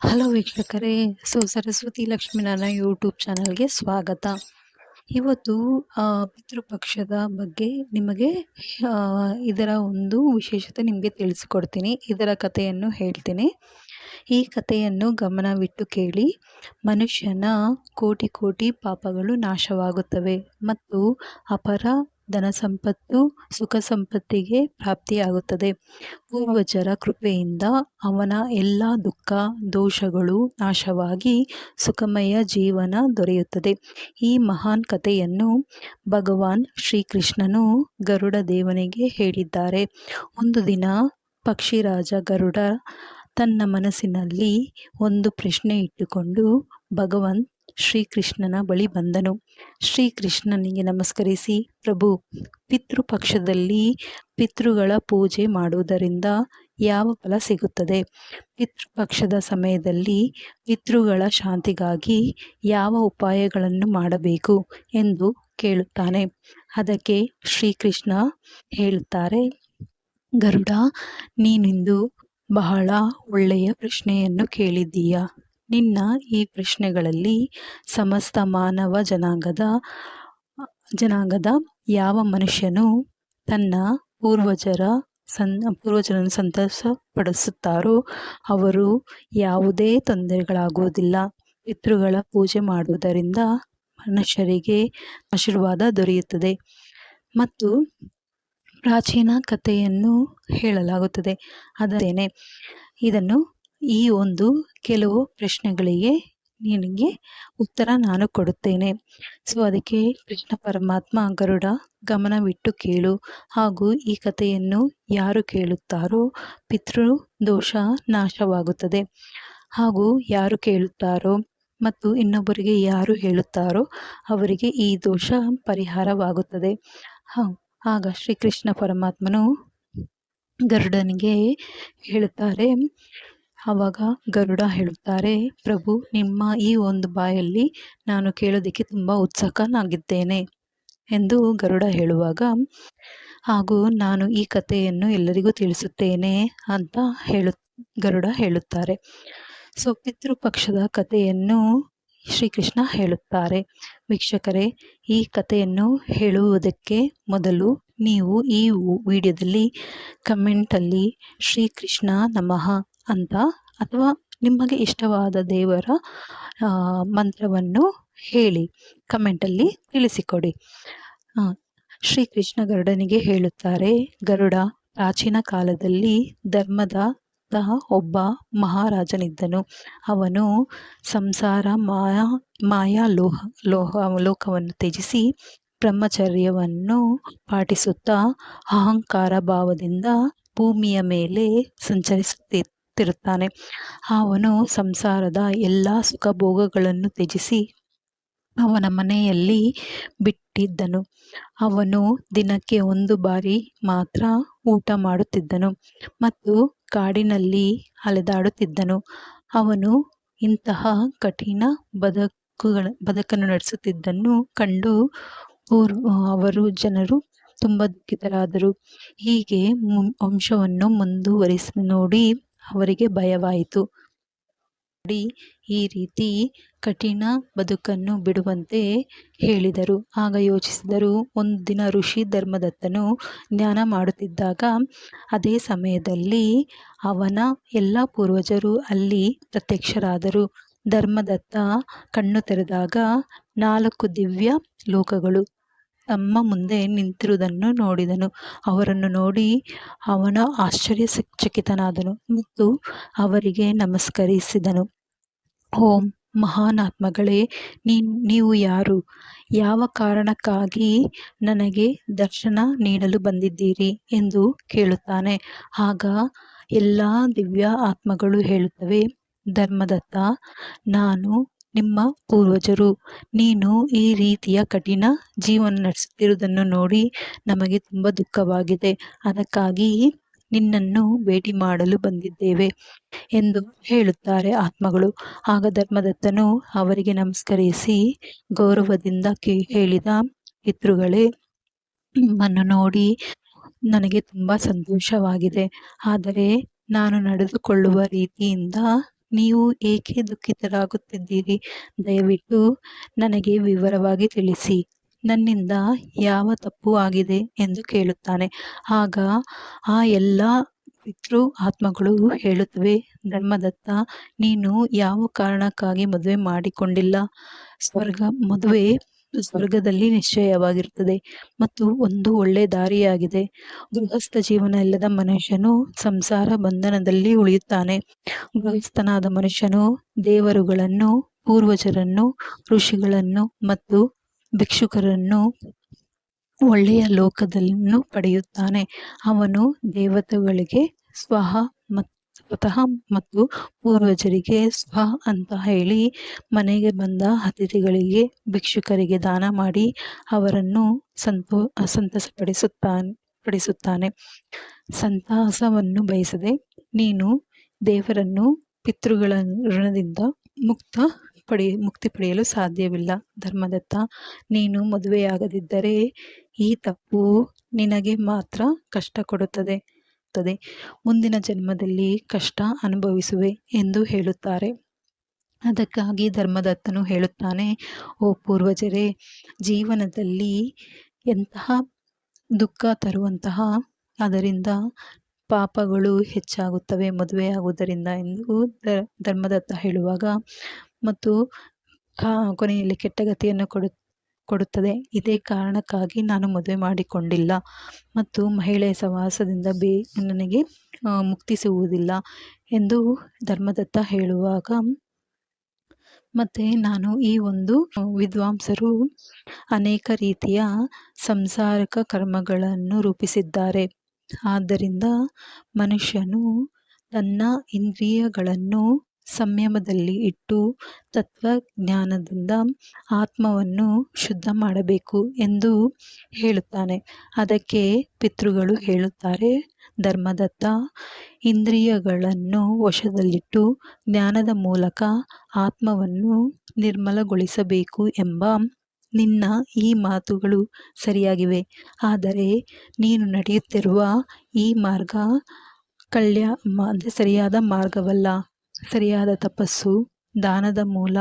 Hello ವೀಕ್ಷಕರೇ, so Saraswati Lakshminarayana YouTube ಚಾನಲ್ಗೆ ಸ್ವಾಗತ. ಇವತ್ತು ಪಿತೃಪಕ್ಷದ ಬಗ್ಗೆ ನಿಮಗೆ ಇದರ ಒಂದು ವಿಶೇಷತೆ ನಿಮಗೆ ತಿಳಿಸಿಕೊಡ್ತೀನಿ. ಇದರ ಕಥೆಯನ್ನು ಹೇಳ್ತೀನಿ. ಈ ಕಥೆಯನ್ನು ಗಮನವಿಟ್ಟು ಕೇಳಿ, ಮನುಷ್ಯನ ಕೋಟಿ ಕೋಟಿ ಪಾಪಗಳು ನಾಶವಾಗುತ್ತವೆ ಮತ್ತು ಅಪರ ಧನ ಸಂಪತ್ತು ಸುಖ ಸಂಪತ್ತಿಗೆ ಪ್ರಾಪ್ತಿಯಾಗುತ್ತದೆ. ಪೂರ್ವಜರ ಕೃಪೆಯಿಂದ ಅವನ ಎಲ್ಲ ದುಃಖ, ದೋಷಗಳು ನಾಶವಾಗಿ ಸುಖಮಯ ಜೀವನ ದೊರೆಯುತ್ತದೆ. ಈ ಮಹಾನ್ ಕಥೆಯನ್ನು ಭಗವಾನ್ ಶ್ರೀಕೃಷ್ಣನು ಗರುಡ ದೇವನಿಗೆ ಹೇಳಿದ್ದಾರೆ. ಒಂದು ದಿನ ಪಕ್ಷಿರಾಜ ಗರುಡ ತನ್ನ ಮನಸ್ಸಿನಲ್ಲಿ ಒಂದು ಪ್ರಶ್ನೆ ಇಟ್ಟುಕೊಂಡು ಭಗವಂತ್ ಶ್ರೀಕೃಷ್ಣನ ಬಳಿ ಬಂದನು. ಶ್ರೀಕೃಷ್ಣನಿಗೆ ನಮಸ್ಕರಿಸಿ, ಪ್ರಭು, ಪಿತೃಪಕ್ಷದಲ್ಲಿ ಪಿತೃಗಳ ಪೂಜೆ ಮಾಡುವುದರಿಂದ ಯಾವ ಫಲ ಸಿಗುತ್ತದೆ? ಪಿತೃಪಕ್ಷದ ಸಮಯದಲ್ಲಿ ಪಿತೃಗಳ ಶಾಂತಿಗಾಗಿ ಯಾವ ಉಪಾಯಗಳನ್ನು ಮಾಡಬೇಕು? ಎಂದು ಕೇಳುತ್ತಾನೆ. ಅದಕ್ಕೆ ಶ್ರೀಕೃಷ್ಣ ಹೇಳುತ್ತಾರೆ, ಗರುಡ, ನೀನಿಂದು ಬಹಳ ಒಳ್ಳೆಯ ಪ್ರಶ್ನೆಯನ್ನು ಕೇಳಿದ್ದೀಯ? ನಿನ್ನ ಈ ಪ್ರಶ್ನೆಗಳಲ್ಲಿ ಸಮಸ್ತ ಮಾನವ ಜನಾಂಗದ ಜನಾಂಗದ ಯಾವ ಮನುಷ್ಯನು ತನ್ನ ಪೂರ್ವಜರ ಸನ್, ಪೂರ್ವಜರನ್ನು ಸಂತೋಷಪಡಿಸುತ್ತಾರೋ ಅವರು ಯಾವುದೇ ತೊಂದರೆಗಳಾಗುವುದಿಲ್ಲ. ಪಿತೃಗಳ ಪೂಜೆ ಮಾಡುವುದರಿಂದ ಮನುಷ್ಯರಿಗೆ ಆಶೀರ್ವಾದ ದೊರೆಯುತ್ತದೆ. ಮತ್ತು ಪ್ರಾಚೀನ ಕಥೆಯನ್ನು ಹೇಳಲಾಗುತ್ತದೆ. ಅದೇನೆ ಇದನ್ನು ಈ ಒಂದು ಕೆಲವು ಪ್ರಶ್ನೆಗಳಿಗೆ ನಿನಗೆ ಉತ್ತರ ನಾನು ಕೊಡುತ್ತೇನೆ. ಸೊ ಅದಕ್ಕೆ ಕೃಷ್ಣ ಪರಮಾತ್ಮ ಗರುಡ ಗಮನವಿಟ್ಟು ಕೇಳು. ಹಾಗೂ ಈ ಕಥೆಯನ್ನು ಯಾರು ಕೇಳುತ್ತಾರೋ ಪಿತೃ ದೋಷ ನಾಶವಾಗುತ್ತದೆ. ಹಾಗೂ ಯಾರು ಕೇಳುತ್ತಾರೋ ಮತ್ತು ಇನ್ನೊಬ್ಬರಿಗೆ ಯಾರು ಹೇಳುತ್ತಾರೋ ಅವರಿಗೆ ಈ ದೋಷ ಪರಿಹಾರವಾಗುತ್ತದೆ. ಆಗ ಶ್ರೀಕೃಷ್ಣ ಪರಮಾತ್ಮನು ಗರುಡನಿಗೆ ಹೇಳುತ್ತಾರೆ ಆವಾಗ ಗರುಡ ಹೇಳುತ್ತಾರೆ, ಪ್ರಭು, ನಿಮ್ಮ ಈ ಒಂದು ಬಾಯಲ್ಲಿ ನಾನು ಕೇಳೋದಕ್ಕೆ ತುಂಬ ಉತ್ಸುಕನಾಗಿದ್ದೇನೆ ಎಂದು ಗರುಡ ಹೇಳುವಾಗ, ಹಾಗೂ ನಾನು ಈ ಕಥೆಯನ್ನು ಎಲ್ಲರಿಗೂ ತಿಳಿಸುತ್ತೇನೆ ಅಂತ ಹೇಳು, ಗರುಡ ಹೇಳುತ್ತಾರೆ. ಸೊ ಪಿತೃಪಕ್ಷದ ಕಥೆಯನ್ನು ಶ್ರೀಕೃಷ್ಣ ಹೇಳುತ್ತಾರೆ. ವೀಕ್ಷಕರೇ, ಈ ಕಥೆಯನ್ನು ಹೇಳುವುದಕ್ಕೆ ಮೊದಲು ನೀವು ಈ ವಿಡಿಯೋದಲ್ಲಿ ಕಮೆಂಟಲ್ಲಿ ಶ್ರೀಕೃಷ್ಣ ನಮಃ ಅಂತ ಅಥವಾ ನಿಮಗೆ ಇಷ್ಟವಾದ ದೇವರ ಮಂತ್ರವನ್ನು ಹೇಳಿ ಕಮೆಂಟಲ್ಲಿ ತಿಳಿಸಿಕೊಡಿ. ಶ್ರೀ ಕೃಷ್ಣ ಗರುಡನಿಗೆ ಹೇಳುತ್ತಾರೆ, ಗರುಡ, ಪ್ರಾಚೀನ ಕಾಲದಲ್ಲಿ ಧರ್ಮದ ಒಬ್ಬ ಮಹಾರಾಜನಿದ್ದನು. ಅವನು ಸಂಸಾರ ಮಾಯಾ ಮಾಯಾ ಲೋಹ ಲೋಹ, ಲೋಕವನ್ನು ತ್ಯಜಿಸಿ ಬ್ರಹ್ಮಚರ್ಯವನ್ನು ಪಾಟಿಸುತ್ತಾ, ಅಹಂಕಾರ ಭಾವದಿಂದ ಭೂಮಿಯ ಮೇಲೆ ಸಂಚರಿಸುತ್ತಿರುತ್ತಾನೆ ಅವನು ಸಂಸಾರದ ಎಲ್ಲ ಸುಖ ಭೋಗಗಳನ್ನು ತ್ಯಜಿಸಿ ಅವನ ಮನೆಯಲ್ಲಿ ಬಿಟ್ಟಿದ್ದನು. ಅವನು ದಿನಕ್ಕೆ ಒಂದು ಬಾರಿ ಮಾತ್ರ ಊಟ ಮಾಡುತ್ತಿದ್ದನು ಮತ್ತು ಕಾಡಿನಲ್ಲಿ ಅಲೆದಾಡುತ್ತಿದ್ದನು. ಅವನು ಇಂತಹ ಕಠಿಣ ಬದುಕುಗಳ, ಬದುಕನ್ನು ನಡೆಸುತ್ತಿದ್ದನ್ನು ಕಂಡು ಅವರು ಜನರು ತುಂಬ ದುಃಖಿತರಾದರು. ಹೀಗೆ ವಂಶವನ್ನು ಮುಂದುವರಿಸಿ ನೋಡಿ ಅವರಿಗೆ ಭಯವಾಯಿತು. ಈ ರೀತಿ ಕಠಿಣ ಬದುಕನ್ನು ಬಿಡುವಂತೆ ಹೇಳಿದರು. ಆಗ ಯೋಚಿಸಿದರು ಒಂದು ದಿನ ಋಷಿ ಧರ್ಮದತ್ತನು ಜ್ಞಾನ ಮಾಡುತ್ತಿದ್ದಾಗ, ಅದೇ ಸಮಯದಲ್ಲಿ ಅವನ ಎಲ್ಲ ಪೂರ್ವಜರು ಅಲ್ಲಿ ಪ್ರತ್ಯಕ್ಷರಾದರು. ಧರ್ಮದತ್ತ ಕಣ್ಣು ತೆರೆದಾಗ ನಾಲ್ಕು ದಿವ್ಯ ಲೋಕಗಳು. ತಮ್ಮ ಮುಂದೆ ನಿಂತಿರುವುದನ್ನು ನೋಡಿದನು. ಅವರನ್ನು ನೋಡಿ ಅವನ ಆಶ್ಚರ್ಯ ಚಕಿತನಾದನು ಮತ್ತು ಅವರಿಗೆ ನಮಸ್ಕರಿಸಿದನು. ಓಂ ಮಹಾನಾತ್ಮಗಳೇ ನೀ ನೀವು ಯಾರು? ಯಾವ ಕಾರಣಕ್ಕಾಗಿ ನನಗೆ ದರ್ಶನ ನೀಡಲು ಬಂದಿದ್ದೀರಿ ಎಂದು ಕೇಳುತ್ತಾನೆ. ಆಗ ಎಲ್ಲ ದಿವ್ಯ ಆತ್ಮಗಳು ಹೇಳುತ್ತವೆ, ಧರ್ಮದತ್ತ ನಾನು ನಿಮ್ಮ ಪೂರ್ವಜರು. ನೀನು ಈ ರೀತಿಯ ಕಠಿಣ ಜೀವನ ನಡೆಸುತ್ತಿರುವುದನ್ನು ನೋಡಿ ನಮಗೆ ತುಂಬ ದುಃಖವಾಗಿದೆ. ಅದಕ್ಕಾಗಿ ನಿನ್ನನ್ನು ಭೇಟಿ ಮಾಡಲು ಬಂದಿದ್ದೇವೆ ಎಂದು ಹೇಳುತ್ತಾರೆ ಆತ್ಮಗಳು. ಆಗ ಧರ್ಮದತ್ತನು ಅವರಿಗೆ ನಮಸ್ಕರಿಸಿ ಗೌರವದಿಂದ ಕೇ ಹೇಳಿದ ಪಿತೃಗಳೇ, ನಿಮ್ಮನ್ನು ನೋಡಿ ನನಗೆ ತುಂಬ ಸಂತೋಷವಾಗಿದೆ. ಆದರೆ ನಾನು ನಡೆದುಕೊಳ್ಳುವ ರೀತಿಯಿಂದ ನೀವು ಏಕೆ ದುಃಖಿತರಾಗುತ್ತಿದ್ದೀರಿ? ದಯವಿಟ್ಟು ನನಗೆ ವಿವರವಾಗಿ ತಿಳಿಸಿ. ನನ್ನಿಂದ ಯಾವ ತಪ್ಪು ಆಗಿದೆ ಎಂದು ಕೇಳುತ್ತಾನೆ. ಆಗ ಆ ಎಲ್ಲ ಪಿತೃ ಆತ್ಮಗಳು ಹೇಳುತ್ತವೆ, ಧರ್ಮದತ್ತ ನೀನು ಯಾವ ಕಾರಣಕ್ಕಾಗಿ ಮದುವೆ ಮಾಡಿಕೊಂಡಿಲ್ಲ? ಸ್ವರ್ಗ ಮದುವೆ ಸ್ವರ್ಗದಲ್ಲಿ ನಿಶ್ಚಯವಾಗಿರುತ್ತದೆ ಮತ್ತು ಒಂದು ಒಳ್ಳೆ ದಾರಿಯಾಗಿದೆ. ಗೃಹಸ್ಥ ಜೀವನ ಇಲ್ಲದ ಮನುಷ್ಯನು ಸಂಸಾರ ಬಂಧನದಲ್ಲಿ ಉಳಿಯುತ್ತಾನೆ. ಗೃಹಸ್ಥನಾದ ಮನುಷ್ಯನು ದೇವರುಗಳನ್ನು, ಪೂರ್ವಜರನ್ನು, ಋಷಿಗಳನ್ನು ಮತ್ತು ಭಿಕ್ಷುಕರನ್ನು ಒಳ್ಳೆಯ ಲೋಕದಲ್ಲಿ ಪಡೆಯುತ್ತಾನೆ. ಅವನು ದೇವತೆಗಳಿಗೆ ಸ್ವಹ ಸ್ವತಃ ಮತ್ತು ಪೂರ್ವಜರಿಗೆ ಸ್ವ ಅಂತ ಹೇಳಿ ಮನೆಗೆ ಬಂದ ಅತಿಥಿಗಳಿಗೆ ಭಿಕ್ಷುಕರಿಗೆ ದಾನ ಮಾಡಿ ಅವರನ್ನು ಸಂತೋ ಸಂತಸಪಡಿಸುತ್ತಾನೆ ಪಡಿಸುತ್ತಾನೆ. ಸಂತಸವನ್ನು ಬಯಸದೆ ನೀನು ದೇವರನ್ನು ಪಿತೃಗಳ ಋಣದಿಂದ ಮುಕ್ತ ಪಡಿ, ಮುಕ್ತಿ ಪಡೆಯಲು ಸಾಧ್ಯವಿಲ್ಲ. ಧರ್ಮದತ್ತ ನೀನು ಮದುವೆಯಾಗದಿದ್ದರೆ ಈ ತಪ್ಪು ನಿನಗೆ ಮಾತ್ರ ಕಷ್ಟ ಕೊಡುತ್ತದೆ ಮುಂದಿನ ಜನ್ಮದಲ್ಲಿ ಕಷ್ಟ ಅನುಭವಿಸುವೆ ಎಂದು ಹೇಳುತ್ತಾರೆ. ಅದಕ್ಕಾಗಿ ಧರ್ಮದತ್ತನು ಹೇಳುತ್ತಾನೆ, ಓ ಪೂರ್ವಜರೇ, ಜೀವನದಲ್ಲಿ ಎಂತಹ ದುಃಖ ತರುವಂತಹ, ಅದರಿಂದ ಪಾಪಗಳು ಹೆಚ್ಚಾಗುತ್ತವೆ, ಮದುವೆಯಾಗುವುದರಿಂದ ಎಂದು ಧರ್ಮದತ್ತ ಹೇಳುವಾಗ, ಮತ್ತು ಕೊನೆಯಲ್ಲಿ ಕೆಟ್ಟ ಗತಿಯನ್ನು ಕೊಡು ಕೊಡುತ್ತದೆ. ಇದೇ ಕಾರಣಕ್ಕಾಗಿ ನಾನು ಮದುವೆ ಮಾಡಿಕೊಂಡಿಲ್ಲ ಮತ್ತು ಮಹಿಳೆಯ ಸಹವಾಸದಿಂದ ಬೇ ನನಗೆ ಮುಕ್ತಿ ಸಿಗುವುದಿಲ್ಲ ಎಂದು ಧರ್ಮದತ್ತ ಹೇಳುವಾಗ ಮತ್ತು ನಾನು ಈ ಒಂದು ವಿದ್ವಾಂಸರು ಅನೇಕ ರೀತಿಯ ಸಂಸಾರಕ ಕರ್ಮಗಳನ್ನು ರೂಪಿಸಿದ್ದಾರೆ. ಆದ್ದರಿಂದ ಮನುಷ್ಯನು ತನ್ನ ಇಂದ್ರಿಯಗಳನ್ನು ಸಂಯಮದಲ್ಲಿ ಇಟ್ಟು ತತ್ವಜ್ಞಾನದಿಂದ ಆತ್ಮವನ್ನು ಶುದ್ಧ ಮಾಡಬೇಕು ಎಂದು ಹೇಳುತ್ತಾನೆ. ಅದಕ್ಕೆ ಪಿತೃಗಳು ಹೇಳುತ್ತಾರೆ, ಧರ್ಮದತ್ತ ಇಂದ್ರಿಯಗಳನ್ನು ವಶದಲ್ಲಿಟ್ಟು ಜ್ಞಾನದ ಮೂಲಕ ಆತ್ಮವನ್ನು ನಿರ್ಮಲಗೊಳಿಸಬೇಕು ಎಂಬ ನಿನ್ನ ಈ ಮಾತುಗಳು ಸರಿಯಾಗಿವೆ. ಆದರೆ ನೀನು ನಡೆಯುತ್ತಿರುವ ಈ ಮಾರ್ಗ ಕಲ್ಯಾ ಅಂದರೆ ಸರಿಯಾದ ಮಾರ್ಗವಲ್ಲ. ಸರಿಯಾದ ತಪಸ್ಸು, ದಾನದ ಮೂಲ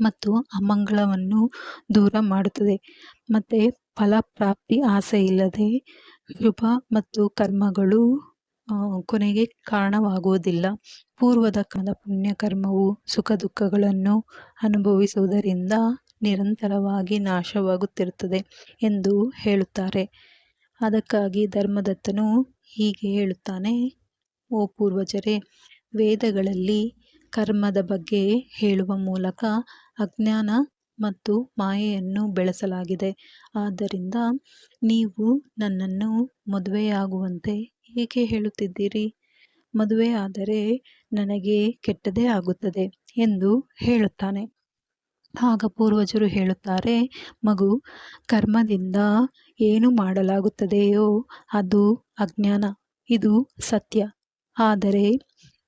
ಮತ್ತು ಅಮಂಗಳವನ್ನು ದೂರ ಮಾಡುತ್ತದೆ. ಮತ್ತು ಫಲಪ್ರಾಪ್ತಿ ಆಸೆ ಇಲ್ಲದೆ ಶುಭ ಮತ್ತು ಕರ್ಮಗಳು ಕೊನೆಗೆ ಕಾರಣವಾಗುವುದಿಲ್ಲ. ಪೂರ್ವದ ಕಾಲ ಪುಣ್ಯ ಕರ್ಮವು ಸುಖ ದುಃಖಗಳನ್ನು ಅನುಭವಿಸುವುದರಿಂದ ನಿರಂತರವಾಗಿ ನಾಶವಾಗುತ್ತಿರುತ್ತದೆ ಎಂದು ಹೇಳುತ್ತಾರೆ. ಅದಕ್ಕಾಗಿ ಧರ್ಮದತ್ತನು ಹೀಗೆ ಹೇಳುತ್ತಾನೆ, ಓ ಪೂರ್ವಜರೇ ವೇದಗಳಲ್ಲಿ ಕರ್ಮದ ಬಗ್ಗೆ ಹೇಳುವ ಮೂಲಕ ಅಜ್ಞಾನ ಮತ್ತು ಮಾಯೆಯನ್ನು ಬೆಳೆಸಲಾಗಿದೆ. ಆದ್ದರಿಂದ ನೀವು ನನ್ನನ್ನು ಮದುವೆಯಾಗುವಂತೆ ಏಕೆ ಹೇಳುತ್ತಿದ್ದೀರಿ? ಮದುವೆ ಆದರೆ ನನಗೆ ಕೆಟ್ಟದೇ ಆಗುತ್ತದೆ ಎಂದು ಹೇಳುತ್ತಾನೆ. ಆಗ ಪೂರ್ವಜರು ಹೇಳುತ್ತಾರೆ, ಮಗು, ಕರ್ಮದಿಂದ ಏನು ಮಾಡಲಾಗುತ್ತದೆಯೋ ಅದು ಅಜ್ಞಾನ, ಇದು ಸತ್ಯ. ಆದರೆ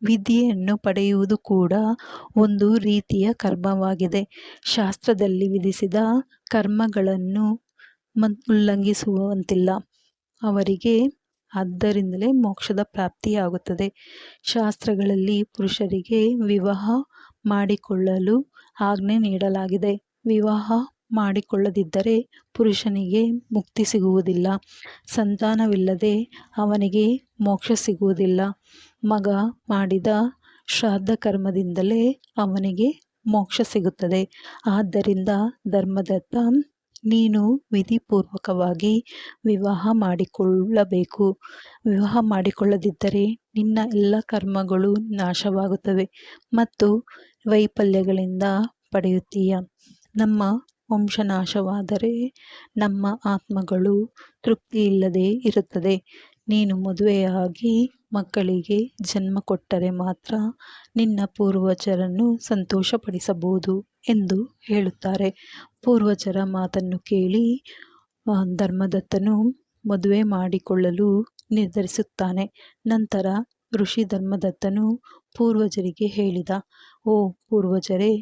ವಿದ್ಯೆಯನ್ನು ಪಡೆಯುವುದು ಕೂಡ ಒಂದು ರೀತಿಯ ಕರ್ಮವಾಗಿದೆ. ಶಾಸ್ತ್ರದಲ್ಲಿ ವಿಧಿಸಿದ ಕರ್ಮಗಳನ್ನು ಉಲ್ಲಂಘಿಸುವಂತಿಲ್ಲ. ಅವರಿಗೆ ಆದ್ದರಿಂದಲೇ ಮೋಕ್ಷದ ಪ್ರಾಪ್ತಿಯಾಗುತ್ತದೆ. ಶಾಸ್ತ್ರಗಳಲ್ಲಿ ಪುರುಷರಿಗೆ ವಿವಾಹ ಮಾಡಿಕೊಳ್ಳಲು ಆಜ್ಞೆ ನೀಡಲಾಗಿದೆ. ವಿವಾಹ ಮಾಡಿಕೊಳ್ಳದಿದ್ದರೆ ಪುರುಷನಿಗೆ ಮುಕ್ತಿ ಸಿಗುವುದಿಲ್ಲ. ಸಂತಾನವಿಲ್ಲದೆ ಅವನಿಗೆ ಮೋಕ್ಷ ಸಿಗುವುದಿಲ್ಲ. ಮಗ ಮಾಡಿದ ಶ್ರಾದ್ದ ಕರ್ಮದಿಂದಲೇ ಅವನಿಗೆ ಮೋಕ್ಷ ಸಿಗುತ್ತದೆ. ಆದ್ದರಿಂದ ಧರ್ಮದತ್ತ ನೀನು ವಿಧಿಪೂರ್ವಕವಾಗಿ ವಿವಾಹ ಮಾಡಿಕೊಳ್ಳಬೇಕು. ವಿವಾಹ ಮಾಡಿಕೊಳ್ಳದಿದ್ದರೆ ನಿನ್ನ ಎಲ್ಲ ಕರ್ಮಗಳು ನಾಶವಾಗುತ್ತವೆ ಮತ್ತು ವೈಫಲ್ಯಗಳಿಂದ ಪಡೆಯುತ್ತೀಯ. ನಮ್ಮ ವಂಶನಾಶವಾದರೆ ನಮ್ಮ ಆತ್ಮಗಳು ತೃಪ್ತಿಯಿಲ್ಲದೆ ಇರುತ್ತದೆ. ನೀನು ಮದುವೆಯಾಗಿ ಮಕ್ಕಳಿಗೆ ಜನ್ಮ ಕೊಟ್ಟರೆ ಮಾತ್ರ ನಿನ್ನ ಪೂರ್ವಜರನ್ನು ಸಂತೋಷಪಡಿಸಬಹುದು ಎಂದು ಹೇಳುತ್ತಾರೆ. ಪೂರ್ವಜರ ಮಾತನ್ನು ಕೇಳಿ ಧರ್ಮದತ್ತನು ಮದುವೆ ಮಾಡಿಕೊಳ್ಳಲು ನಿರ್ಧರಿಸುತ್ತಾನೆ. ನಂತರ ಋಷಿ ಧರ್ಮದತ್ತನು ಪೂರ್ವಜರಿಗೆ ಹೇಳಿದ, ಓ ಪೂರ್ವಜರೇ,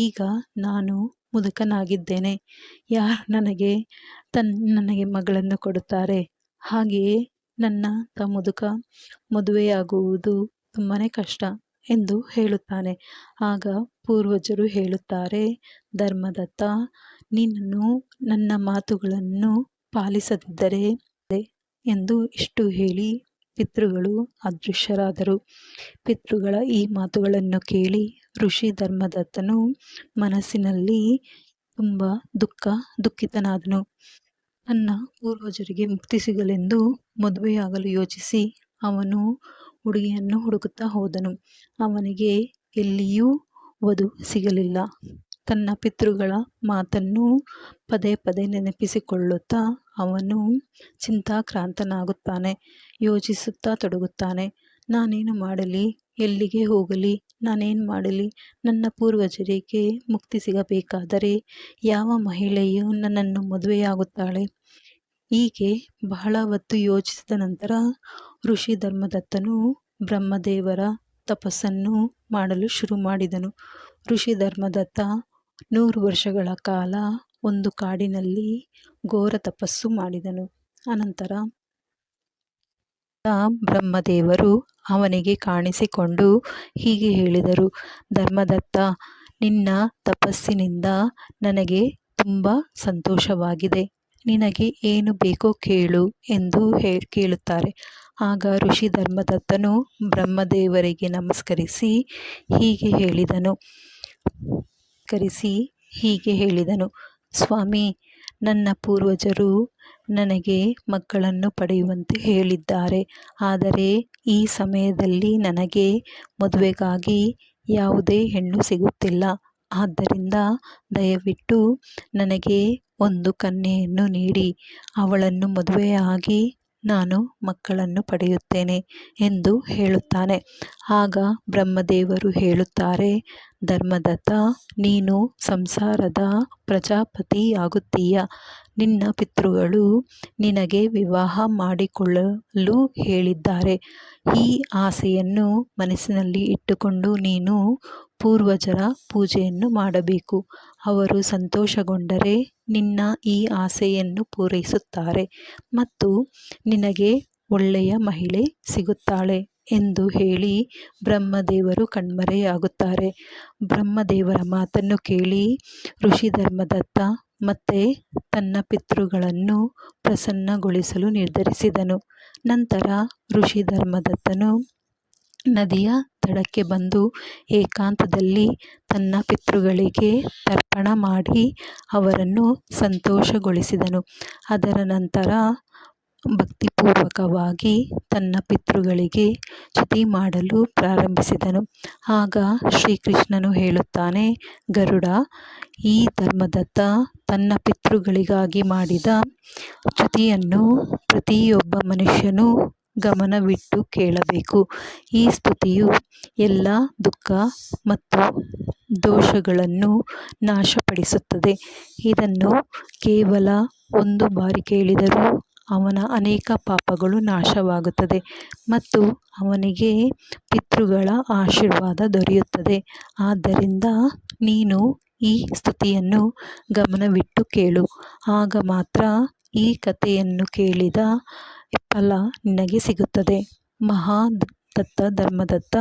ಈಗ ನಾನು ಮುದುಕನಾಗಿದ್ದೇನೆ. ಯಾರು ನನಗೆ ತನ್, ನನಗೆ ಮಗಳನ್ನು ಕೊಡುತ್ತಾರೆ? ಹಾಗೆಯೇ ನನ್ನ ತ ಮುದುಕ ಮದುವೆಯಾಗುವುದು ತುಂಬಾ ಕಷ್ಟ ಎಂದು ಹೇಳುತ್ತಾನೆ. ಆಗ ಪೂರ್ವಜರು ಹೇಳುತ್ತಾರೆ, ಧರ್ಮದತ್ತ ನೀನು ನನ್ನ ಮಾತುಗಳನ್ನು ಪಾಲಿಸದಿದ್ದರೆ ಎಂದು ಇಷ್ಟು ಹೇಳಿ ಪಿತೃಗಳು ಅದೃಶ್ಯರಾದರು. ಪಿತೃಗಳ ಈ ಮಾತುಗಳನ್ನು ಕೇಳಿ ಋಷಿ ಧರ್ಮದತ್ತನು ಮನಸ್ಸಿನಲ್ಲಿ ತುಂಬ ದುಃಖ ದುಃಖಿತನಾದನು. ತನ್ನ ಪೂರ್ವಜರಿಗೆ ಮುಕ್ತಿ ಸಿಗಲೆಂದು ಮದುವೆಯಾಗಲು ಯೋಚಿಸಿ ಅವನು ಹುಡುಗಿಯನ್ನು ಹುಡುಕುತ್ತಾ ಹೋದನು. ಅವನಿಗೆ ಎಲ್ಲಿಯೂ ವಧು ಸಿಗಲಿಲ್ಲ. ತನ್ನ ಪಿತೃಗಳ ಮಾತನ್ನು ಪದೇ ಪದೇ ನೆನಪಿಸಿಕೊಳ್ಳುತ್ತಾ ಅವನು ಚಿಂತಾಕ್ರಾಂತನಾಗುತ್ತಾನೆ, ಯೋಚಿಸುತ್ತಾ ತೊಡಗುತ್ತಾನೆ. ನಾನೇನು ಮಾಡಲಿ, ಎಲ್ಲಿಗೆ ಹೋಗಲಿ ನಾನೇನು ಮಾಡಲಿ? ನನ್ನ ಪೂರ್ವಜರಿಗೆ ಮುಕ್ತಿ ಸಿಗಬೇಕಾದರೆ ಯಾವ ಮಹಿಳೆಯು ನನ್ನನ್ನು ಮದುವೆಯಾಗುತ್ತಾಳೆ? ಹೀಗೆ ಬಹಳ ಹೊತ್ತು ಯೋಚಿಸಿದ ನಂತರ ಋಷಿ ಧರ್ಮದತ್ತನು ಬ್ರಹ್ಮದೇವರ ತಪಸ್ಸನ್ನು ಮಾಡಲು ಶುರು ಮಾಡಿದನು. ಋಷಿ ಧರ್ಮದತ್ತ ನೂರು ವರ್ಷಗಳ ಕಾಲ ಒಂದು ಕಾಡಿನಲ್ಲಿ ಘೋರ ತಪಸ್ಸು ಮಾಡಿದನು. ಅನಂತರ ಬ್ರಹ್ಮದೇವರು ಅವನಿಗೆ ಕಾಣಿಸಿಕೊಂಡು ಹೀಗೆ ಹೇಳಿದರು, ಧರ್ಮದತ್ತ, ನಿನ್ನ ತಪಸ್ಸಿನಿಂದ ನನಗೆ ತುಂಬ ಸಂತೋಷವಾಗಿದೆ. ನಿನಗೆ ಏನು ಬೇಕೋ ಕೇಳು ಎಂದು ಹೇ, ಕೇಳುತ್ತಾರೆ. ಆಗ ಋಷಿ ಧರ್ಮದತ್ತನು ಬ್ರಹ್ಮದೇವರಿಗೆ ನಮಸ್ಕರಿಸಿ ಹೀಗೆ ಹೇಳಿದನು. ಕರಿಸಿ ಹೀಗೆ ಹೇಳಿದನು. ಸ್ವಾಮಿ, ನನ್ನ ಪೂರ್ವಜರು ನನಗೆ ಮಕ್ಕಳನ್ನು ಪಡೆಯುವಂತೆ ಹೇಳಿದ್ದಾರೆ. ಆದರೆ ಈ ಸಮಯದಲ್ಲಿ ನನಗೆ ಮದುವೆಗಾಗಿ ಯಾವುದೇ ಹೆಣ್ಣು ಸಿಗುತ್ತಿಲ್ಲ. ಆದ್ದರಿಂದ ದಯವಿಟ್ಟು ನನಗೆ ಒಂದು ಕನ್ಯೆಯನ್ನು ನೀಡಿ. ಅವಳನ್ನು ಮದುವೆಯಾಗಿ ನಾನು ಮಕ್ಕಳನ್ನು ಪಡೆಯುತ್ತೇನೆ ಎಂದು ಹೇಳುತ್ತಾನೆ. ಆಗ ಬ್ರಹ್ಮದೇವರು ಹೇಳುತ್ತಾರೆ ಧರ್ಮದತ್ತ, ನೀನು ಸಂಸಾರದ ಪ್ರಜಾಪತಿ ಆಗುತ್ತೀಯ ನಿನ್ನ ಪಿತೃಗಳು ನಿನಗೆ ವಿವಾಹ ಮಾಡಿಕೊಳ್ಳಲು ಹೇಳಿದ್ದಾರೆ. ಈ ಆಸೆಯನ್ನು ಮನಸ್ಸಿನಲ್ಲಿ ಇಟ್ಟುಕೊಂಡು ನೀನು ಪೂರ್ವಜರ ಪೂಜೆಯನ್ನು ಮಾಡಬೇಕು. ಅವರು ಸಂತೋಷಗೊಂಡರೆ ನಿನ್ನ ಈ ಆಸೆಯನ್ನು ಪೂರೈಸುತ್ತಾರೆ ಮತ್ತು ನಿನಗೆ ಒಳ್ಳೆಯ ಮಹಿಳೆ ಸಿಗುತ್ತಾಳೆ. ಎಂದು ಹೇಳಿ ಬ್ರಹ್ಮದೇವರು ಕಣ್ಮರೆಯಾಗುತ್ತಾರೆ. ಬ್ರಹ್ಮದೇವರ ಮಾತನ್ನು ಕೇಳಿ ಋಷಿ ಧರ್ಮದತ್ತ ಮತ್ತೆ ತನ್ನ ಪಿತೃಗಳನ್ನು ಪ್ರಸನ್ನಗೊಳಿಸಲು ನಿರ್ಧರಿಸಿದನು. ನಂತರ ಋಷಿ ಧರ್ಮದತ್ತನು ನದಿಯ ದಡಕ್ಕೆ ಬಂದು ಏಕಾಂತದಲ್ಲಿ ತನ್ನ ಪಿತೃಗಳಿಗೆ ತರ್ಪಣ ಮಾಡಿ ಅವರನ್ನು ಸಂತೋಷಗೊಳಿಸಿದನು. ಅದರ ನಂತರ ಭಕ್ತಿಪೂರ್ವಕವಾಗಿ ತನ್ನ ಪಿತೃಗಳಿಗೆ ಚ್ಯುತಿ ಮಾಡಲು ಪ್ರಾರಂಭಿಸಿದನು. ಆಗ ಶ್ರೀಕೃಷ್ಣನು ಹೇಳುತ್ತಾನೆ, ಗರುಡ, ಈ ಧರ್ಮದತ್ತ ತನ್ನ ಪಿತೃಗಳಿಗಾಗಿ ಮಾಡಿದ ಚ್ಯುತಿಯನ್ನು ಪ್ರತಿಯೊಬ್ಬ ಮನುಷ್ಯನು ಗಮನವಿಟ್ಟು ಕೇಳಬೇಕು. ಈ ಸ್ತುತಿಯು ಎಲ್ಲ ದುಃಖ ಮತ್ತು ದೋಷಗಳನ್ನು ನಾಶಪಡಿಸುತ್ತದೆ. ಇದನ್ನು ಕೇವಲ ಒಂದು ಬಾರಿ ಕೇಳಿದರೂ ಅವನ ಅನೇಕ ಪಾಪಗಳು ನಾಶವಾಗುತ್ತದೆ ಮತ್ತು ಅವನಿಗೆ ಪಿತೃಗಳ ಆಶೀರ್ವಾದ ದೊರೆಯುತ್ತದೆ. ಆದ್ದರಿಂದ ನೀನು ಈ ಸ್ತುತಿಯನ್ನು ಗಮನವಿಟ್ಟು ಕೇಳು. ಆಗ ಮಾತ್ರ ಈ ಕಥೆಯನ್ನು ಕೇಳಿದ ಫಲ ನಿನಗೆ ಸಿಗುತ್ತದೆ. ಮಹಾ ದತ್ತ ಧರ್ಮದತ್ತ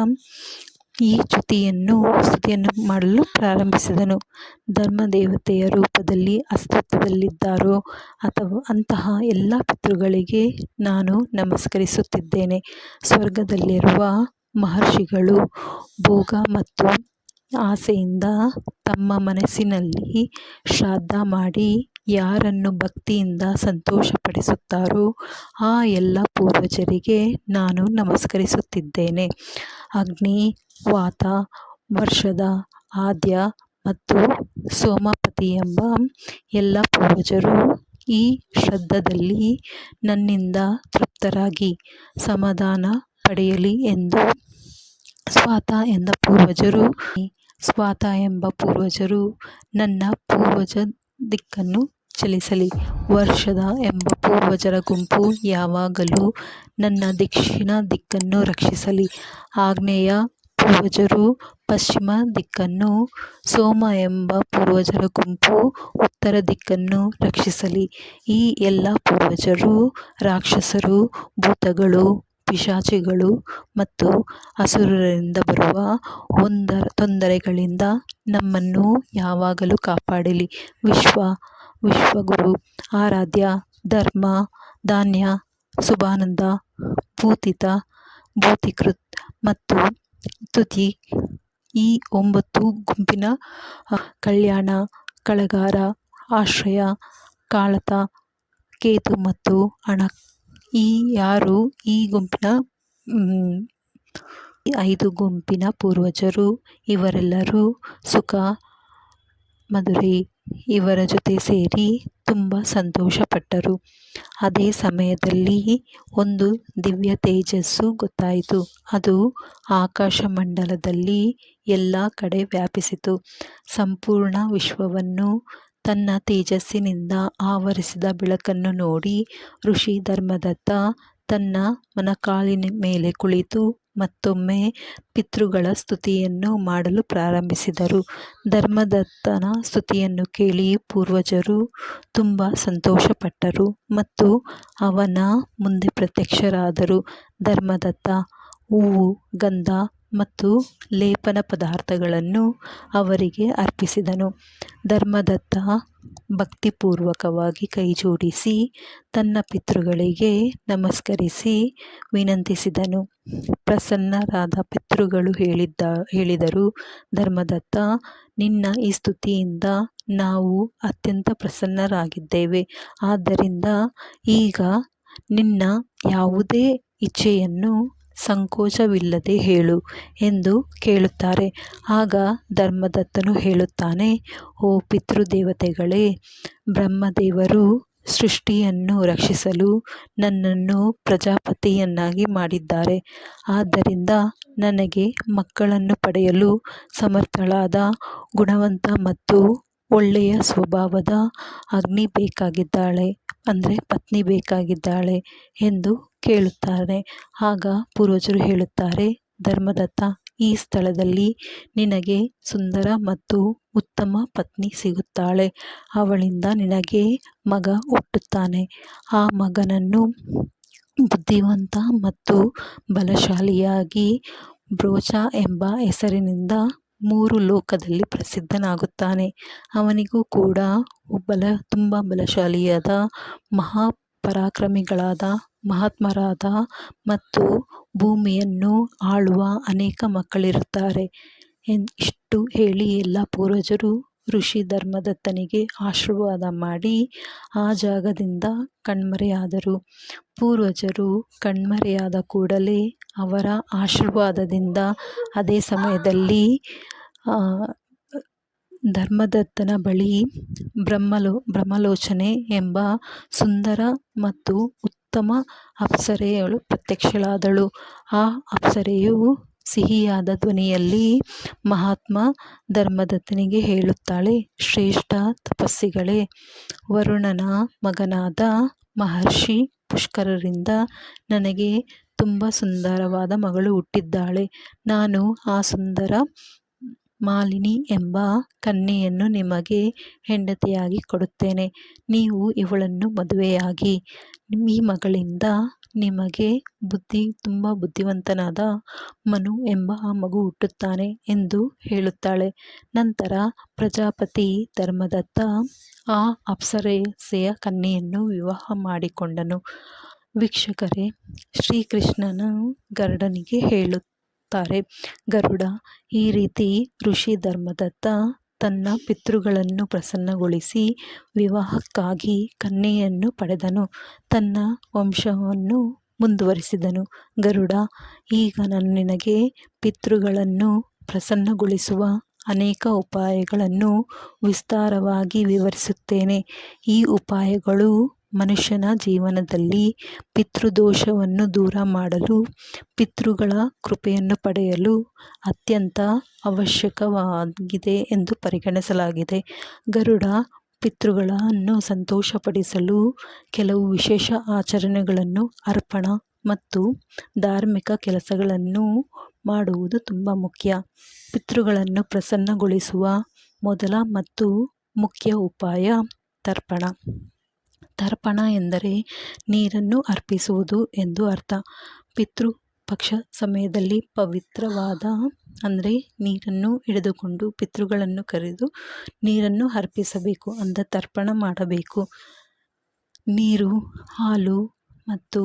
ಈ ಚ್ಯುತಿಯನ್ನು ಸ್ತುತಿಯನ್ನು ಮಾಡಲು ಪ್ರಾರಂಭಿಸಿದನು. ಧರ್ಮದೇವತೆಯ ರೂಪದಲ್ಲಿ ಅಸ್ತಿತ್ವದಲ್ಲಿದ್ದಾರೋ ಅಥವಾ ಅಂತಹ ಎಲ್ಲ ಪಿತೃಗಳಿಗೆ ನಾನು ನಮಸ್ಕರಿಸುತ್ತಿದ್ದೇನೆ. ಸ್ವರ್ಗದಲ್ಲಿರುವ ಮಹರ್ಷಿಗಳು ಭೋಗ ಮತ್ತು ಆಸೆಯಿಂದ ತಮ್ಮ ಮನಸ್ಸಿನಲ್ಲಿ ಶ್ರಾದ್ದ ಮಾಡಿ ಯಾರನ್ನು ಭಕ್ತಿಯಿಂದ ಸಂತೋಷಪಡಿಸುತ್ತಾರೋ ಆ ಎಲ್ಲ ಪೂರ್ವಜರಿಗೆ ನಾನು ನಮಸ್ಕರಿಸುತ್ತಿದ್ದೇನೆ. ಅಗ್ನಿ ವಾತ ವರ್ಷದ ಆದ್ಯ ಮತ್ತು ಸೋಮಪತಿ ಎಂಬ ಎಲ್ಲ ಪೂರ್ವಜರು ಈ ಶ್ರದ್ಧದಲ್ಲಿ ನನ್ನಿಂದ ತೃಪ್ತರಾಗಿ ಸಮಾಧಾನ ಪಡೆಯಲಿ ಎಂದು ಸ್ವಾತ ಎಂದ ಪೂರ್ವಜರು ಸ್ವಾತ ಎಂಬ ಪೂರ್ವಜರು ನನ್ನ ಪೂರ್ವಜ ದಿಕ್ಕನ್ನು ಚಲಿಸಲಿ. ವರ್ಷದ ಎಂಬ ಪೂರ್ವಜರ ಗುಂಪು ಯಾವಾಗಲೂ ನನ್ನ ದಕ್ಷಿಣ ದಿಕ್ಕನ್ನು ರಕ್ಷಿಸಲಿ. ಆಗ್ನೇಯ ಪೂರ್ವಜರು ಪಶ್ಚಿಮ ದಿಕ್ಕನ್ನು ಸೋಮ ಎಂಬ ಪೂರ್ವಜರ ಗುಂಪು, ಉತ್ತರ ದಿಕ್ಕನ್ನು ರಕ್ಷಿಸಲಿ. ಈ ಎಲ್ಲ ಪೂರ್ವಜರು, ರಾಕ್ಷಸರು, ಭೂತಗಳು, ಪಿಶಾಚಿಗಳು ಮತ್ತು ಅಸುರರಿಂದ ಬರುವ ಒಂದರ ತೊಂದರೆಗಳಿಂದ ನಮ್ಮನ್ನು ಯಾವಾಗಲೂ ಕಾಪಾಡಲಿ. ವಿಶ್ವ, ವಿಶ್ವಗುರು, ಆರಾಧ್ಯ, ಧರ್ಮ, ಧಾನ್ಯ, ಸುಭಾನಂದ, ಭೂತಿತ, ಭೂತಿಕೃತ್ ಮತ್ತು ತುತಿ ಈ ಒಂಬತ್ತು ಗುಂಪಿನ ಕಲ್ಯಾಣ, ಕಳಗಾರ, ಆಶ್ರಯ, ಕಾಳತ, ಕೇತು ಮತ್ತು ಅಣ. ಈ ಯಾರು ಈ ಗುಂಪಿನ ಐದು ಗುಂಪಿನ ಪೂರ್ವಜರು, ಇವರೆಲ್ಲರೂ ಸುಖ, ಮಧುರೈ, ಇವರ ಜೊತೆ ಸೇರಿ ತುಂಬ ಸಂತೋಷಪಟ್ಟರು. ಅದೇ ಸಮಯದಲ್ಲಿ ಒಂದು ದಿವ್ಯ ತೇಜಸ್ಸು ಗೊತ್ತಾಯಿತು. ಅದು ಆಕಾಶ ಮಂಡಲದಲ್ಲಿ ಎಲ್ಲ ಕಡೆ ವ್ಯಾಪಿಸಿತು. ಸಂಪೂರ್ಣ ವಿಶ್ವವನ್ನು ತನ್ನ ತೇಜಸ್ಸಿನಿಂದ ಆವರಿಸಿದ ಬೆಳಕನ್ನು ನೋಡಿ ಋಷಿ ಧರ್ಮದತ್ತ ತನ್ನ ಮನಕಾಲಿನ ಮೇಲೆ ಕುಳಿತು ಮತ್ತೊಮ್ಮೆ ಪಿತೃಗಳ ಸ್ತುತಿಯನ್ನು ಮಾಡಲು ಪ್ರಾರಂಭಿಸಿದರು. ಧರ್ಮದತ್ತನ ಸ್ತುತಿಯನ್ನು ಕೇಳಿ ಪೂರ್ವಜರು ತುಂಬ ಸಂತೋಷಪಟ್ಟರು ಮತ್ತು ಅವನ ಮುಂದೆ ಪ್ರತ್ಯಕ್ಷರಾದರು. ಧರ್ಮದತ್ತ, ಹೂವು, ಗಂಧ ಮತ್ತು ಲೇಪನ ಪದಾರ್ಥಗಳನ್ನು ಅವರಿಗೆ ಅರ್ಪಿಸಿದನು. ಧರ್ಮದತ್ತ ಭಕ್ತಿಪೂರ್ವಕವಾಗಿ ಕೈಜೋಡಿಸಿ ತನ್ನ ಪಿತೃಗಳಿಗೆ ನಮಸ್ಕರಿಸಿ ವಿನಂತಿಸಿದನು. ಪ್ರಸನ್ನರಾದ ಪಿತೃಗಳು ಹೇಳಿದ್ದ, ಹೇಳಿದರು, ಧರ್ಮದತ್ತ, ನಿನ್ನ ಈ ಸ್ತುತಿಯಿಂದ ನಾವು ಅತ್ಯಂತ ಪ್ರಸನ್ನರಾಗಿದ್ದೇವೆ. ಆದ್ದರಿಂದ ಈಗ ನಿನ್ನ ಯಾವುದೇ ಇಚ್ಛೆಯನ್ನು ಸಂಕೋಚವಿಲ್ಲದೆ ಹೇಳು ಎಂದು ಕೇಳುತ್ತಾರೆ. ಆಗ ಧರ್ಮದತ್ತನು ಹೇಳುತ್ತಾನೆ, ಓ ಪಿತೃದೇವತೆಗಳೇ, ಬ್ರಹ್ಮದೇವರು ಸೃಷ್ಟಿಯನ್ನು ರಕ್ಷಿಸಲು ನನ್ನನ್ನು ಪ್ರಜಾಪತಿಯನ್ನಾಗಿ ಮಾಡಿದ್ದಾರೆ. ಆದ್ದರಿಂದ ನನಗೆ ಮಕ್ಕಳನ್ನು ಪಡೆಯಲು ಸಮರ್ಥಳಾದ, ಗುಣವಂತ ಮತ್ತು ಒಳ್ಳೆಯ ಸ್ವಭಾವದ ಅಗ್ನಿ ಬೇಕಾಗಿದ್ದಾಳೆ. ಅಂದರೆ ಪತ್ನಿ ಬೇಕಾಗಿದ್ದಾಳೆ ಎಂದು ಕೇಳುತ್ತಾರೆ. ಆಗ ಪೂರ್ವಜರು ಹೇಳುತ್ತಾರೆ, ಧರ್ಮದತ್ತ ಈ ಸ್ಥಳದಲ್ಲಿ ನಿನಗೆ ಸುಂದರ ಮತ್ತು ಉತ್ತಮ ಪತ್ನಿ ಸಿಗುತ್ತಾಳೆ. ಅವಳಿಂದ ನಿನಗೆ ಮಗ ಹುಟ್ಟುತ್ತಾನೆ. ಆ ಮಗನನ್ನು ಬುದ್ಧಿವಂತ ಮತ್ತು ಬಲಶಾಲಿಯಾಗಿ ಬ್ರೋಚ ಎಂಬ ಹೆಸರಿನಿಂದ ಮೂರು ಲೋಕದಲ್ಲಿ ಪ್ರಸಿದ್ಧನಾಗುತ್ತಾನೆ. ಅವನಿಗೂ ಕೂಡ ಬಲ ತುಂಬ ಬಲಶಾಲಿಯಾದ ಮಹಾ ಪರಾಕ್ರಮಿಗಳಾದ ಮಹಾತ್ಮರಾದ ಮತ್ತು ಭೂಮಿಯನ್ನು ಆಳುವ ಅನೇಕ ಮಕ್ಕಳಿರುತ್ತಾರೆ. ಇಷ್ಟು ಹೇಳಿ ಎಲ್ಲ ಪೂರ್ವಜರು ಋಷಿ ಧರ್ಮದತ್ತನಿಗೆ ಆಶೀರ್ವಾದ ಮಾಡಿ ಆ ಜಾಗದಿಂದ ಕಣ್ಮರೆಯಾದರು. ಪೂರ್ವಜರು ಕಣ್ಮರೆಯಾದ ಕೂಡಲೇ ಅವರ ಆಶೀರ್ವಾದದಿಂದ ಅದೇ ಸಮಯದಲ್ಲಿ ಧರ್ಮದತ್ತನ ಬಳಿ ಬ್ರಹ್ಮಲೋ, ಬ್ರಹ್ಮಲೋಚನೆ ಎಂಬ ಸುಂದರ ಮತ್ತು ಉತ್ತಮ ಅಪ್ಸರೆಯಳು ಪ್ರತ್ಯಕ್ಷಳಾದಳು. ಆ ಅಪ್ಸರೆಯು ಸಿಹಿಯಾದ ಧ್ವನಿಯಲ್ಲಿ ಮಹಾತ್ಮ ಧರ್ಮದತ್ತನಿಗೆ ಹೇಳುತ್ತಾಳೆ, ಶ್ರೇಷ್ಠ ತಪಸ್ಸಿಗಳೇ, ವರುಣನ ಮಗನಾದ ಮಹರ್ಷಿ ಪುಷ್ಕರರಿಂದ ನನಗೆ ತುಂಬ ಸುಂದರವಾದ ಮಗಳು ಹುಟ್ಟಿದ್ದಾಳೆ. ನಾನು ಆ ಸುಂದರ ಮಾಲಿನಿ ಎಂಬ ಕನ್ಯೆಯನ್ನು ನಿಮಗೆ ಹೆಂಡತಿಯಾಗಿ ಕೊಡುತ್ತೇನೆ. ನೀವು ಇವಳನ್ನು ಮದುವೆಯಾಗಿ, ಈ ಮಗಳಿಂದ ನಿಮಗೆ ಬುದ್ಧಿ, ತುಂಬ ಬುದ್ಧಿವಂತನಾದ ಮನು ಎಂಬ ಮಗು ಹುಟ್ಟುತ್ತಾನೆ ಎಂದು ಹೇಳುತ್ತಾಳೆ. ನಂತರ ಪ್ರಜಾಪತಿ ಧರ್ಮದತ್ತ ಆ ಅಪ್ಸರೆಸೆಯ ಕನ್ಯೆಯನ್ನು ವಿವಾಹ ಮಾಡಿಕೊಂಡನು. ವೀಕ್ಷಕರೇ, ಶ್ರೀಕೃಷ್ಣನು ಗರುಡನಿಗೆ ಹೇಳುತ್ತಾರೆ, ಗರುಡ, ಈ ರೀತಿ ಋಷಿ ಧರ್ಮದತ್ತ ತನ್ನ ಪಿತೃಗಳನ್ನು ಪ್ರಸನ್ನಗೊಳಿಸಿ ವಿವಾಹಕ್ಕಾಗಿ ಕನ್ಯೆಯನ್ನು ಪಡೆದನು. ತನ್ನ ವಂಶವನ್ನು ಮುಂದುವರಿಸಿದನು. ಗರುಡ, ಈಗ ನಾನು ನಿನಗೆ ಪಿತೃಗಳನ್ನು ಪ್ರಸನ್ನಗೊಳಿಸುವ ಅನೇಕ ಉಪಾಯಗಳನ್ನು ವಿಸ್ತಾರವಾಗಿ ವಿವರಿಸುತ್ತೇನೆ. ಈ ಉಪಾಯಗಳು ಮನುಷ್ಯನ ಜೀವನದಲ್ಲಿ ಪಿತೃದೋಷವನ್ನು ದೂರ ಮಾಡಲು, ಪಿತೃಗಳ ಕೃಪೆಯನ್ನು ಪಡೆಯಲು ಅತ್ಯಂತ ಅವಶ್ಯಕವಾಗಿದೆ ಎಂದು ಪರಿಗಣಿಸಲಾಗಿದೆ. ಗರುಡ ಪಿತೃಗಳನ್ನು ಸಂತೋಷಪಡಿಸಲು ಕೆಲವು ವಿಶೇಷ ಆಚರಣೆಗಳನ್ನು, ಅರ್ಪಣ ಮತ್ತು ಧಾರ್ಮಿಕ ಕೆಲಸಗಳನ್ನು ಮಾಡುವುದು ತುಂಬ ಮುಖ್ಯ. ಪಿತೃಗಳನ್ನು ಪ್ರಸನ್ನಗೊಳಿಸುವ ಮೊದಲ ಮತ್ತು ಮುಖ್ಯ ಉಪಾಯ ತರ್ಪಣ. ತರ್ಪಣ ಎಂದರೆ ನೀರನ್ನು ಅರ್ಪಿಸುವುದು ಎಂದು ಅರ್ಥ. ಪಿತೃ ಪಕ್ಷ ಸಮಯದಲ್ಲಿ ಪವಿತ್ರವಾದ ಅಂದರೆ ನೀರನ್ನು ಹಿಡಿದುಕೊಂಡು ಪಿತೃಗಳನ್ನು ಕರೆದು ನೀರನ್ನು ಅರ್ಪಿಸಬೇಕು ಅಂದ ತರ್ಪಣ ಮಾಡಬೇಕು. ನೀರು, ಹಾಲು ಮತ್ತು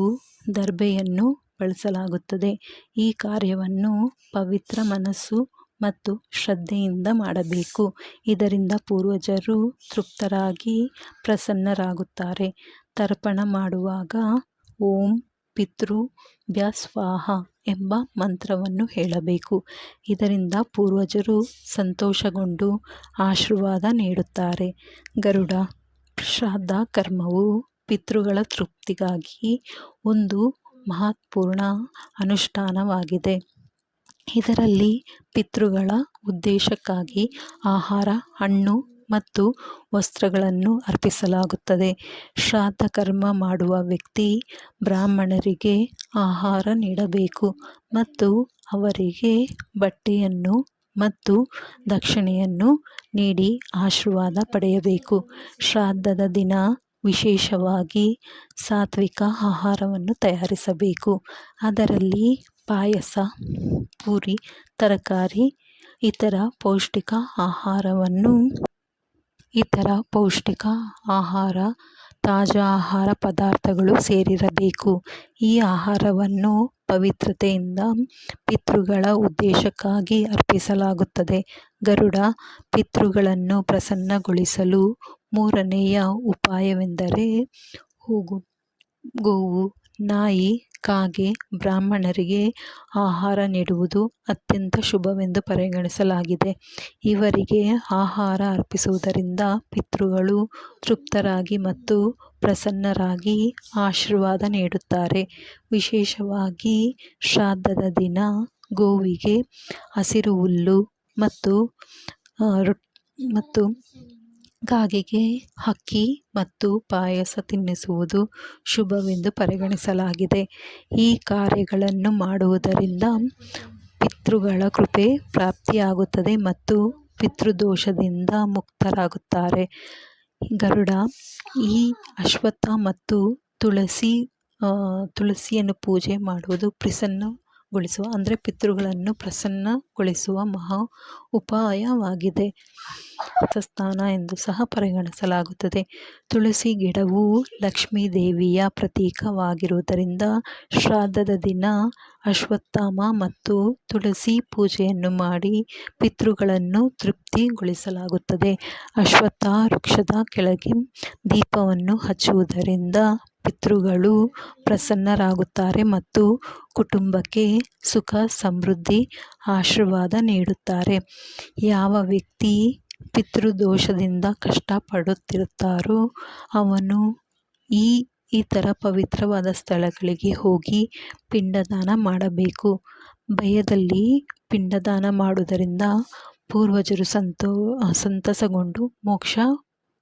ದರ್ಬೆಯನ್ನು ಬಳಸಲಾಗುತ್ತದೆ. ಈ ಕಾರ್ಯವನ್ನು ಪವಿತ್ರ ಮನಸ್ಸು ಮತ್ತು ಶ್ರದ್ಧೆಯಿಂದ ಮಾಡಬೇಕು. ಇದರಿಂದ ಪೂರ್ವಜರು ತೃಪ್ತರಾಗಿ ಪ್ರಸನ್ನರಾಗುತ್ತಾರೆ. ತರ್ಪಣ ಮಾಡುವಾಗ ಓಂ ಪಿತೃ ಸ್ವಾಹ ಎಂಬ ಮಂತ್ರವನ್ನು ಹೇಳಬೇಕು. ಇದರಿಂದ ಪೂರ್ವಜರು ಸಂತೋಷಗೊಂಡು ಆಶೀರ್ವಾದ ನೀಡುತ್ತಾರೆ. ಗರುಡ, ಶ್ರಾದ್ದ ಕರ್ಮವು ಪಿತೃಗಳ ತೃಪ್ತಿಗಾಗಿ ಒಂದು ಮಹತ್ವಪೂರ್ಣ ಅನುಷ್ಠಾನವಾಗಿದೆ. ಇದರಲ್ಲಿ ಪಿತೃಗಳ ಉದ್ದೇಶಕ್ಕಾಗಿ ಆಹಾರ, ಹಣ್ಣು ಮತ್ತು ವಸ್ತ್ರಗಳನ್ನು ಅರ್ಪಿಸಲಾಗುತ್ತದೆ. ಶ್ರಾದ್ದ ಕರ್ಮ ಮಾಡುವ ವ್ಯಕ್ತಿ ಬ್ರಾಹ್ಮಣರಿಗೆ ಆಹಾರ ನೀಡಬೇಕು ಮತ್ತು ಅವರಿಗೆ ಬಟ್ಟೆಯನ್ನು ಮತ್ತು ದಕ್ಷಿಣೆಯನ್ನು ನೀಡಿ ಆಶೀರ್ವಾದ ಪಡೆಯಬೇಕು. ಶ್ರಾದ್ದದ ದಿನ ವಿಶೇಷವಾಗಿ ಸಾತ್ವಿಕ ಆಹಾರವನ್ನು ತಯಾರಿಸಬೇಕು. ಅದರಲ್ಲಿ ಪಾಯಸ, ಪೂರಿ, ತರಕಾರಿ, ಇತರ ಪೌಷ್ಟಿಕ ಆಹಾರವನ್ನು ಇತರ ಪೌಷ್ಟಿಕ ಆಹಾರ, ತಾಜಾ ಆಹಾರ ಪದಾರ್ಥಗಳು ಸೇರಿರಬೇಕು. ಈ ಆಹಾರವನ್ನು ಪವಿತ್ರತೆಯಿಂದ ಪಿತೃಗಳ ಉದ್ದೇಶಕ್ಕಾಗಿ ಅರ್ಪಿಸಲಾಗುತ್ತದೆ. ಗರುಡ ಪಿತೃಗಳನ್ನು ಪ್ರಸನ್ನಗೊಳಿಸಲು ಮೂರನೆಯ ಉಪಾಯವೆಂದರೆ, ಹೂಗು, ಗೋವು, ನಾಯಿ ಕಾಗೆ ಬ್ರಾಹ್ಮಣರಿಗೆ ಆಹಾರ ನೀಡುವುದು ಅತ್ಯಂತ ಶುಭವೆಂದು ಪರಿಗಣಿಸಲಾಗಿದೆ. ಇವರಿಗೆ ಆಹಾರ ಅರ್ಪಿಸುವುದರಿಂದ ಪಿತೃಗಳು ತೃಪ್ತರಾಗಿ ಮತ್ತು ಪ್ರಸನ್ನರಾಗಿ ಆಶೀರ್ವಾದ ನೀಡುತ್ತಾರೆ. ವಿಶೇಷವಾಗಿ ಶ್ರಾದ್ದದ ದಿನ ಗೋವಿಗೆ ಹಸಿರು ಹುಲ್ಲು ಮತ್ತು ಮತ್ತು ಕಾಗೆಗೆ ಅಕ್ಕಿ ಮತ್ತು ಪಾಯಸ ತಿನ್ನಿಸುವುದು ಶುಭವೆಂದು ಪರಿಗಣಿಸಲಾಗಿದೆ. ಈ ಕಾರ್ಯಗಳನ್ನು ಮಾಡುವುದರಿಂದ ಪಿತೃಗಳ ಕೃಪೆ ಪ್ರಾಪ್ತಿಯಾಗುತ್ತದೆ ಮತ್ತು ಪಿತೃದೋಷದಿಂದ ಮುಕ್ತರಾಗುತ್ತಾರೆ. ಗರುಡ, ಈ ಅಶ್ವತ್ಥ ಮತ್ತು ತುಳಸಿ ತುಳಸಿಯನ್ನು ಪೂಜೆ ಮಾಡುವುದು ಪ್ರಸನ್ನಗೊಳಿಸುವ ಅಂದರೆ ಪಿತೃಗಳನ್ನು ಪ್ರಸನ್ನಗೊಳಿಸುವ ಮಹಾ ಉಪಾಯವಾಗಿದೆ. ಸ್ಥಾನ ಎಂದು ಸಹ ಪರಿಗಣಿಸಲಾಗುತ್ತದೆ. ತುಳಸಿ ಗಿಡವು ಲಕ್ಷ್ಮೀ ದೇವಿಯ ಪ್ರತೀಕವಾಗಿರುವುದರಿಂದ ಶ್ರಾದ್ದದ ದಿನ ಅಶ್ವತ್ಥಾಮ ಮತ್ತು ತುಳಸಿ ಪೂಜೆಯನ್ನು ಮಾಡಿ ಪಿತೃಗಳನ್ನು ತೃಪ್ತಿಗೊಳಿಸಲಾಗುತ್ತದೆ. ಅಶ್ವತ್ಥ ವೃಕ್ಷದ ಕೆಳಗೆ ದೀಪವನ್ನು ಹಚ್ಚುವುದರಿಂದ ಪಿತೃಗಳು ಪ್ರಸನ್ನರಾಗುತ್ತಾರೆ ಮತ್ತು ಕುಟುಂಬಕ್ಕೆ ಸುಖ, ಸಮೃದ್ಧಿ, ಆಶೀರ್ವಾದ ನೀಡುತ್ತಾರೆ. ಯಾವ ವ್ಯಕ್ತಿ ಪಿತೃದೋಷದಿಂದ ಕಷ್ಟಪಡುತ್ತಿರುತ್ತಾರೋ ಅವನು ಈ ಈ ಥರ ಪವಿತ್ರವಾದ ಸ್ಥಳಗಳಿಗೆ ಹೋಗಿ ಪಿಂಡದಾನ ಮಾಡಬೇಕು. ಭಯದಲ್ಲಿ ಪಿಂಡದಾನ ಮಾಡುವುದರಿಂದ ಪೂರ್ವಜರು ಸಂತೋ ಸಂತಸಗೊಂಡು ಮೋಕ್ಷ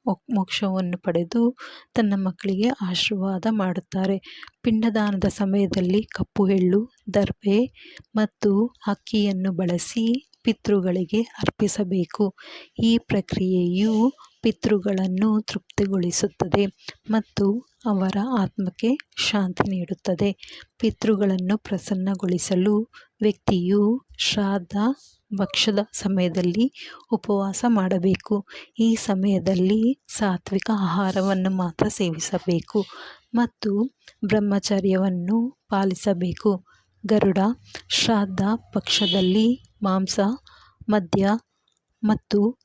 ಮೋಕ್ಷವನ್ನು ಪಡೆದು ತನ್ನ ಮಕ್ಕಳಿಗೆ ಆಶೀರ್ವಾದ ಮಾಡುತ್ತಾರೆ. ಪಿಂಡದಾನದ ಸಮಯದಲ್ಲಿ ಕಪ್ಪು ಎಳ್ಳು ದರ್ಬೆ ಮತ್ತು ಅಕ್ಕಿಯನ್ನು ಬಳಸಿ ಪಿತೃಗಳಿಗೆ ಅರ್ಪಿಸಬೇಕು. ಈ ಪ್ರಕ್ರಿಯೆಯು ಪಿತೃಗಳನ್ನು ತೃಪ್ತಿಗೊಳಿಸುತ್ತದೆ ಮತ್ತು ಅವರ ಆತ್ಮಕ್ಕೆ ಶಾಂತಿ ನೀಡುತ್ತದೆ. ಪಿತೃಗಳನ್ನು ಪ್ರಸನ್ನಗೊಳಿಸಲು ವ್ಯಕ್ತಿಯು ಶ್ರಾದ್ದ ಭಕ್ಷದ ಸಮಯದಲ್ಲಿ ಉಪವಾಸ ಮಾಡಬೇಕು. ಈ ಸಮಯದಲ್ಲಿ ಸಾತ್ವಿಕ ಆಹಾರವನ್ನು ಮಾತ್ರ ಸೇವಿಸಬೇಕು ಮತ್ತು ಬ್ರಹ್ಮಚರ್ಯವನ್ನು ಪಾಲಿಸಬೇಕು. ಗರುಡ, ಶ್ರಾದ್ದ ಪಕ್ಷದಲ್ಲಿ ಮಾಂಸ, ಮದ್ಯ ಮತ್ತು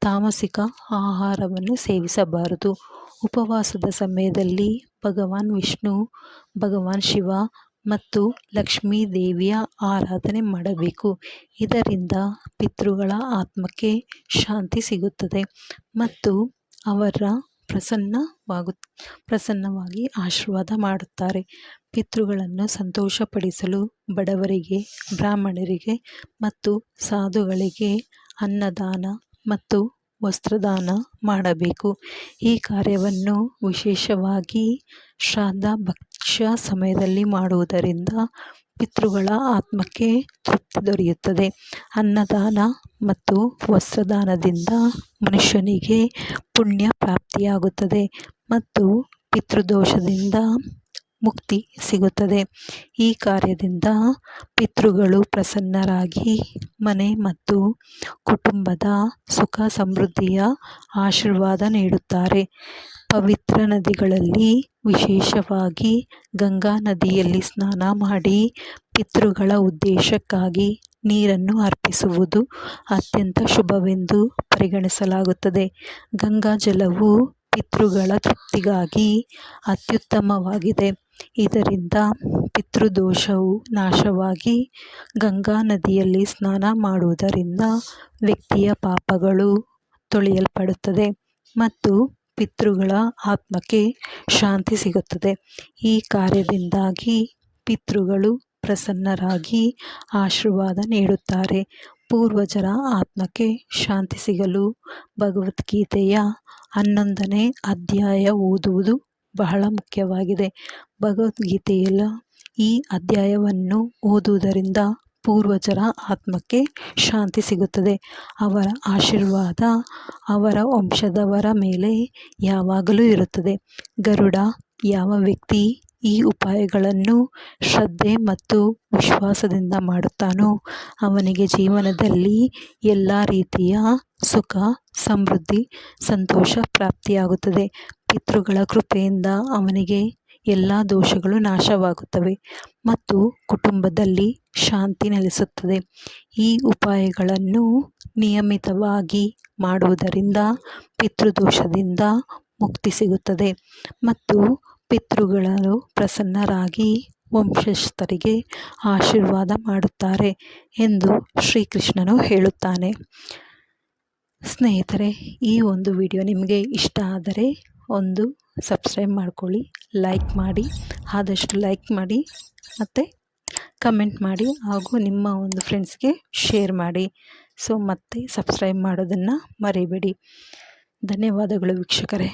ತಾಮಸಿಕ ಆಹಾರವನ್ನು ಸೇವಿಸಬಾರದು. ಉಪವಾಸದ ಸಮಯದಲ್ಲಿ ಭಗವಾನ್ ವಿಷ್ಣು, ಭಗವಾನ್ ಶಿವ ಮತ್ತು ಲಕ್ಷ್ಮೀ ದೇವಿಯ ಆರಾಧನೆ ಮಾಡಬೇಕು. ಇದರಿಂದ ಪಿತೃಗಳ ಆತ್ಮಕ್ಕೆ ಶಾಂತಿ ಸಿಗುತ್ತದೆ ಮತ್ತು ಅವರ ಪ್ರಸನ್ನವಾಗು, ಪ್ರಸನ್ನವಾಗಿ ಆಶೀರ್ವಾದ ಮಾಡುತ್ತಾರೆ. ಪಿತೃಗಳನ್ನು ಸಂತೋಷಪಡಿಸಲು ಬಡವರಿಗೆ, ಬ್ರಾಹ್ಮಣರಿಗೆ ಮತ್ತು ಸಾಧುಗಳಿಗೆ ಅನ್ನದಾನ ಮತ್ತು ವಸ್ತ್ರದಾನ ಮಾಡಬೇಕು. ಈ ಕಾರ್ಯವನ್ನು ವಿಶೇಷವಾಗಿ ಶ್ರಾದ್ದ ಭಕ್ಷ್ಯ ಸಮಯದಲ್ಲಿ ಮಾಡುವುದರಿಂದ ಪಿತೃಗಳ ಆತ್ಮಕ್ಕೆ ತೃಪ್ತಿ ದೊರೆಯುತ್ತದೆ. ಅನ್ನದಾನ ಮತ್ತು ವಸ್ತ್ರದಾನದಿಂದ ಮನುಷ್ಯನಿಗೆ ಪುಣ್ಯ ಪ್ರಾಪ್ತಿಯಾಗುತ್ತದೆ ಮತ್ತು ಪಿತೃದೋಷದಿಂದ ಮುಕ್ತಿ ಸಿಗುತ್ತದೆ. ಈ ಕಾರ್ಯದಿಂದ ಪಿತೃಗಳು ಪ್ರಸನ್ನರಾಗಿ ಮನೆ ಮತ್ತು ಕುಟುಂಬದ ಸುಖ ಸಮೃದ್ಧಿಯ ಆಶೀರ್ವಾದ ನೀಡುತ್ತಾರೆ. ಪವಿತ್ರ ನದಿಗಳಲ್ಲಿ ವಿಶೇಷವಾಗಿ ಗಂಗಾ ನದಿಯಲ್ಲಿ ಸ್ನಾನ ಮಾಡಿ ಪಿತೃಗಳ ಉದ್ದೇಶಕ್ಕಾಗಿ ನೀರನ್ನು ಅರ್ಪಿಸುವುದು ಅತ್ಯಂತ ಶುಭವೆಂದು ಪರಿಗಣಿಸಲಾಗುತ್ತದೆ. ಗಂಗಾ ಜಲವು ಪಿತೃಗಳ ತೃಪ್ತಿಗಾಗಿ ಅತ್ಯುತ್ತಮವಾಗಿದೆ. ಇದರಿಂದ ಪಿತೃದೋಷವು ನಾಶವಾಗಿ ಗಂಗಾ ನದಿಯಲ್ಲಿ ಸ್ನಾನ ಮಾಡುವುದರಿಂದ ವ್ಯಕ್ತಿಯ ಪಾಪಗಳು ತೊಳೆಯಲ್ಪಡುತ್ತದೆ ಮತ್ತು ಪಿತೃಗಳ ಆತ್ಮಕ್ಕೆ ಶಾಂತಿ ಸಿಗುತ್ತದೆ. ಈ ಕಾರ್ಯದಿಂದಾಗಿ ಪಿತೃಗಳು ಪ್ರಸನ್ನರಾಗಿ ಆಶೀರ್ವಾದ ನೀಡುತ್ತಾರೆ. ಪೂರ್ವಜರ ಆತ್ಮಕ್ಕೆ ಶಾಂತಿ ಸಿಗಲು ಭಗವದ್ಗೀತೆಯ ಹನ್ನೊಂದನೇ ಅಧ್ಯಾಯ ಓದುವುದು ಬಹಳ ಮುಖ್ಯವಾಗಿದೆ. ಭಗವದ್ಗೀತೆಯ ಈ ಅಧ್ಯಾಯವನ್ನು ಓದುವುದರಿಂದ ಪೂರ್ವಜರ ಆತ್ಮಕ್ಕೆ ಶಾಂತಿ ಸಿಗುತ್ತದೆ. ಅವರ ಆಶೀರ್ವಾದ ಅವರ ವಂಶದವರ ಮೇಲೆ ಯಾವಾಗಲೂ ಇರುತ್ತದೆ. ಗರುಡ, ಯಾವ ವ್ಯಕ್ತಿ ಈ ಉಪಾಯಗಳನ್ನು ಶ್ರದ್ಧೆ ಮತ್ತು ವಿಶ್ವಾಸದಿಂದ ಮಾಡುತ್ತಾನೋ, ಅವನಿಗೆ ಜೀವನದಲ್ಲಿ ಎಲ್ಲ ರೀತಿಯ ಸುಖ, ಸಮೃದ್ಧಿ, ಸಂತೋಷ, ಪ್ರಾಪ್ತಿಯಾಗುತ್ತದೆ. ಪಿತೃಗಳ ಕೃಪೆಯಿಂದ ಅವನಿಗೆ ಎಲ್ಲ ದೋಷಗಳು ನಾಶವಾಗುತ್ತವೆ ಮತ್ತು ಕುಟುಂಬದಲ್ಲಿ ಶಾಂತಿ ನೆಲೆಸುತ್ತದೆ. ಈ ಉಪಾಯಗಳನ್ನು ನಿಯಮಿತವಾಗಿ ಮಾಡುವುದರಿಂದ ಪಿತೃದೋಷದಿಂದ ಮುಕ್ತಿ ಸಿಗುತ್ತದೆ ಮತ್ತು ಪಿತೃಗಳು ಪ್ರಸನ್ನರಾಗಿ ವಂಶಸ್ಥರಿಗೆ ಆಶೀರ್ವಾದ ಮಾಡುತ್ತಾರೆ ಎಂದು ಶ್ರೀಕೃಷ್ಣನು ಹೇಳುತ್ತಾನೆ. ಸ್ನೇಹಿತರೆ, ಈ ಒಂದು ವಿಡಿಯೋ ನಿಮಗೆ ಇಷ್ಟ ಆದರೆ ಒಂದು ಸಬ್ಸ್ಕ್ರೈಬ್ ಮಾಡ್ಕೊಳ್ಳಿ ಲೈಕ್ ಮಾಡಿ, ಆದಷ್ಟು ಲೈಕ್ ಮಾಡಿ, ಮತ್ತು ಕಮೆಂಟ್ ಮಾಡಿ ಹಾಗೂ ನಿಮ್ಮ ಒಂದು ಫ್ರೆಂಡ್ಸ್ಗೆ ಶೇರ್ ಮಾಡಿ. ಸೊ ಮತ್ತೆ ಸಬ್ಸ್ಕ್ರೈಬ್ ಮಾಡೋದನ್ನು ಮರಿಬೇಡಿ. ಧನ್ಯವಾದಗಳು ವೀಕ್ಷಕರೇ.